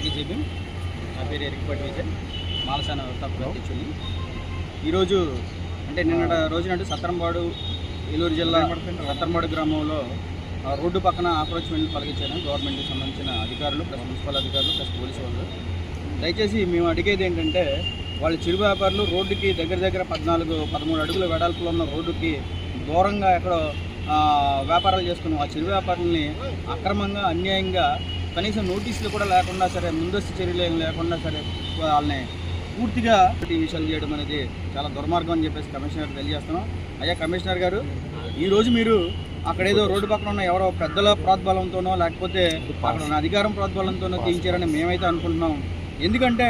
అందరికీ చెప్పి నా పేరు ఎరికపాటి విజయ్. మాలసాన అధ్యక్షుడిని ఈరోజు అంటే నిన్న రోజునంటే సత్తరంపాడు ఏలూరు జిల్లా సత్తరంపాడు గ్రామంలో ఆ రోడ్డు పక్కన ఆక్రోచ్మెంట్ పలికించాను గవర్నమెంట్కి సంబంధించిన అధికారులు ప్లస్ మున్సిపల్ అధికారులు ప్లస్ పోలీసు వాళ్ళు. దయచేసి మేము అడిగేది ఏంటంటే వాళ్ళ చిరు వ్యాపారులు రోడ్డుకి దగ్గర దగ్గర పద్నాలుగు పదమూడు అడుగుల వెడల్పులో ఉన్న రోడ్డుకి దూరంగా ఎక్కడో వ్యాపారాలు చేసుకున్న ఆ చిరు వ్యాపారుల్ని అక్రమంగా అన్యాయంగా కనీసం నోటీసులు కూడా లేకుండా సరే ముందస్తు చర్యలు ఏం లేకుండా సరే వాళ్ళని పూర్తిగా విషయాలు చేయడం అనేది చాలా దుర్మార్గం అని చెప్పేసి కమిషనర్ తెలియజేస్తున్నాం. అయ్యా కమిషనర్ గారు ఈరోజు మీరు అక్కడ ఏదో రోడ్డు పక్కన ఉన్న ఎవరో పెద్దల ప్రోద్బలంతోనో లేకపోతే అక్కడ ఉన్న అధికారం ప్రోద్బలంతోనో తీయించారని మేమైతే అనుకుంటున్నాం. ఎందుకంటే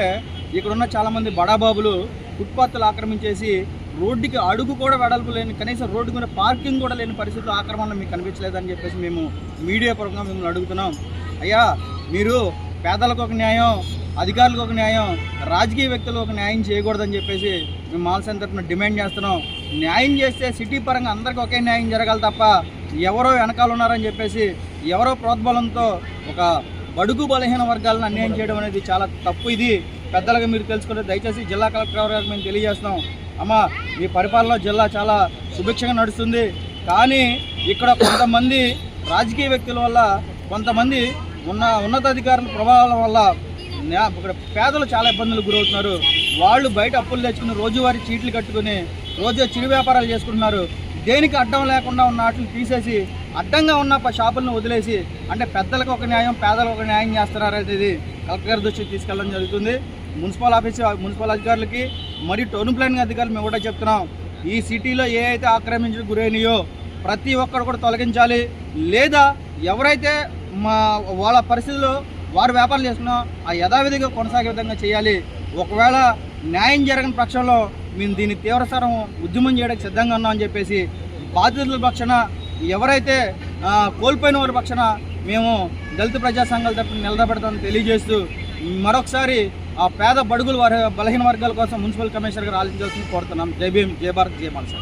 ఇక్కడ ఉన్న చాలామంది బడాబాబులు ఫుట్పాత్లు ఆక్రమించేసి రోడ్డుకి అడుగు కూడా వెడల్పు లేని కనీసం రోడ్డు మీద పార్కింగ్ కూడా లేని పరిస్థితులు ఆక్రమణ మీకు కనిపించలేదని చెప్పేసి మేము మీడియా పరంగా మిమ్మల్ని అడుగుతున్నాం. అయ్యా మీరు పేదలకు ఒక న్యాయం అధికారులకు ఒక న్యాయం రాజకీయ వ్యక్తులకు ఒక న్యాయం చేయకూడదని చెప్పేసి మేము మాల్ తరఫున డిమాండ్ చేస్తున్నాం. న్యాయం చేస్తే సిటీ పరంగా అందరికీ ఒకే న్యాయం జరగాలి తప్ప ఎవరో వెనకాల ఉన్నారని చెప్పేసి ఎవరో ప్రోద్బలంతో ఒక బడుగు బలహీన వర్గాలను అన్యాయం చేయడం అనేది చాలా తప్పు ఇది. పెద్దలుగా మీరు తెలుసుకుంటే దయచేసి జిల్లా కలెక్టర్ గారికి మేము తెలియజేస్తున్నాం. అమ్మ మీ పరిపాలన జిల్లా చాలా సుభిక్షంగా నడుస్తుంది. కానీ ఇక్కడ కొంతమంది రాజకీయ వ్యక్తుల వల్ల కొంతమంది ఉన్న ఉన్నతాధికారుల ప్రభావం వల్ల ఇక్కడ పేదలు చాలా ఇబ్బందులు గురవుతున్నారు. వాళ్ళు బయట అప్పులు తెచ్చుకుని రోజువారీ చీట్లు కట్టుకుని రోజు చిరు వ్యాపారాలు చేసుకుంటున్నారు. దేనికి అడ్డం లేకుండా ఉన్న వాటిని తీసేసి అడ్డంగా ఉన్న షాపులను వదిలేసి అంటే పెద్దలకు ఒక న్యాయం పేదలకు ఒక న్యాయం చేస్తున్నారనేది కలెక్టర్ గారి దృష్టికి తీసుకెళ్ళడం జరుగుతుంది. మున్సిపల్ ఆఫీస్ మున్సిపల్ అధికారులకి మరియు టౌన్ ప్లానింగ్ అధికారులు మేము కూడా చెప్తున్నాం. ఈ సిటీలో ఏ అయితే ఆక్రమించడం గురైనయో ప్రతి ఒక్కరు కూడా తొలగించాలి. లేదా ఎవరైతే మా వాళ్ళ పరిస్థితుల్లో వారు వ్యాపారం చేస్తున్నా ఆ యథావిధిగా కొనసాగే విధంగా చేయాలి. ఒకవేళ న్యాయం జరగని పక్షంలో మేము దీన్ని తీవ్రతరం ఉద్యమం చేయడానికి సిద్ధంగా ఉన్నామని చెప్పేసి బాధితుల పక్షాన ఎవరైతే కోల్పోయిన వారి పక్షాన మేము దళిత ప్రజా సంఘాల తరపున తెలియజేస్తూ మరొకసారి ఆ పేద బడుగుల వారి బలహీన వర్గాల కోసం మున్సిపల్ కమిషనర్ గారు ఆలోచించాల్సింది కోరుతున్నాం. జై భీమ్ జై భారత్ జై మనసా